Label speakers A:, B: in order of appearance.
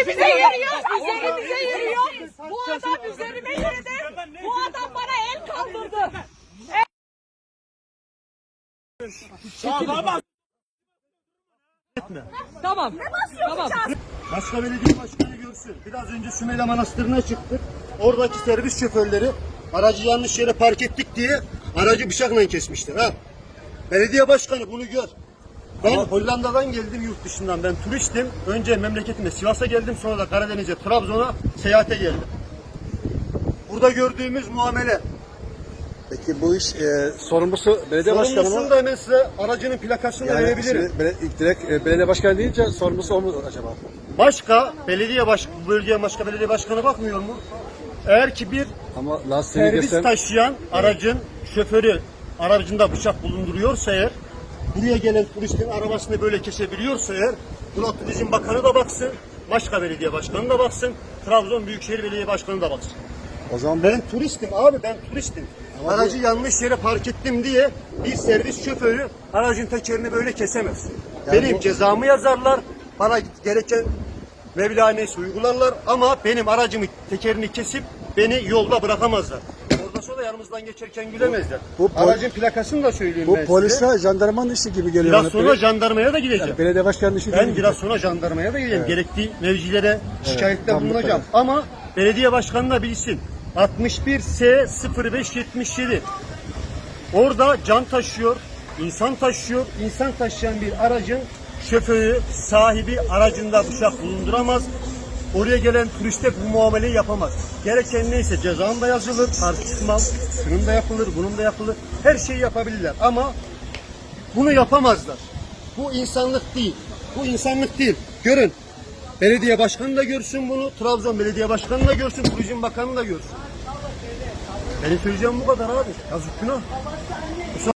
A: Üzerimize yürüyor, üzerimize yürüyor. Bu adam üzerime yürüdü. Bu adam bana el kaldırdı. Tamam. Tamam.
B: Başka belediye başkanı görsün. Biraz önce Sümeyla Manastırı'na çıktık. Oradaki servis şoförleri aracı yanlış yere park ettik diye aracı bıçakla kesmişler. Ha. Belediye başkanı bunu gör. Ben Hollanda'dan geldim yurt dışından. Ben turistim. Önce memleketime Sivas'a geldim. Sonra da Karadeniz'e, Trabzon'a seyahate geldim. Burada gördüğümüz muamele.
C: Peki bu iş e, sorumlusu belediye başkanı
B: Sorumlusunu
C: mı?
B: da hemen size aracının plakasını da
C: Yani
B: verebilirim.
C: şimdi direkt e, belediye başkanı deyince sorumlusu o mu acaba?
B: Başka belediye baş, bölgeye başka belediye başkanı bakmıyor mu? Eğer ki bir
C: Ama
B: servis
C: kesen
B: taşıyan aracın şoförü aracında bıçak bulunduruyorsa eğer buraya gelen turistin arabasını böyle kesebiliyorsa eğer buna Turizm Bakanı da baksın, başka belediye başkanı da baksın, Trabzon Büyükşehir Belediye Başkanı da baksın.
C: o zaman
B: Ben turistim abi ben turistim.
C: Ama
B: Aracı yanlış yere park ettim diye bir servis şoförü aracın tekerini böyle kesemez.
C: Yani
B: benim
C: bu-
B: cezamı yazarlar, bana gereken Mevla neyse uygularlar ama benim aracımı tekerini kesip beni yolda bırakamazlar. Orada sonra yanımızdan geçerken gülemezler.
C: bu pol-
B: Aracın plakasını da söyleyeyim
C: bu
B: ben size.
C: ve jandarmanın işi gibi geliyor.
B: Biraz
C: bana.
B: sonra jandarmaya da gideceğim.
C: Yani belediye başkanının işi
B: Ben
C: değil.
B: biraz sonra jandarmaya da gideceğim. Gerektiği mevcilere şikayette
C: tam
B: bulunacağım. Ama belediye başkanı da bilsin. 61 S 0577. Orada can taşıyor, insan taşıyor. İnsan taşıyan bir aracın şoförü, sahibi aracında bıçak bulunduramaz. Oraya gelen turiste bu muameleyi yapamaz. Gereken neyse cezam da yazılır, tartışmam, şunun da yapılır, bunun da yapılır. Her şeyi yapabilirler ama bunu yapamazlar. Bu insanlık değil. Bu insanlık değil. Görün. Belediye başkanı da görsün bunu. Trabzon Belediye Başkanı da görsün. Turizm Bakanı da görsün. Benim söyleyeceğim bu kadar abi. Yazık günah.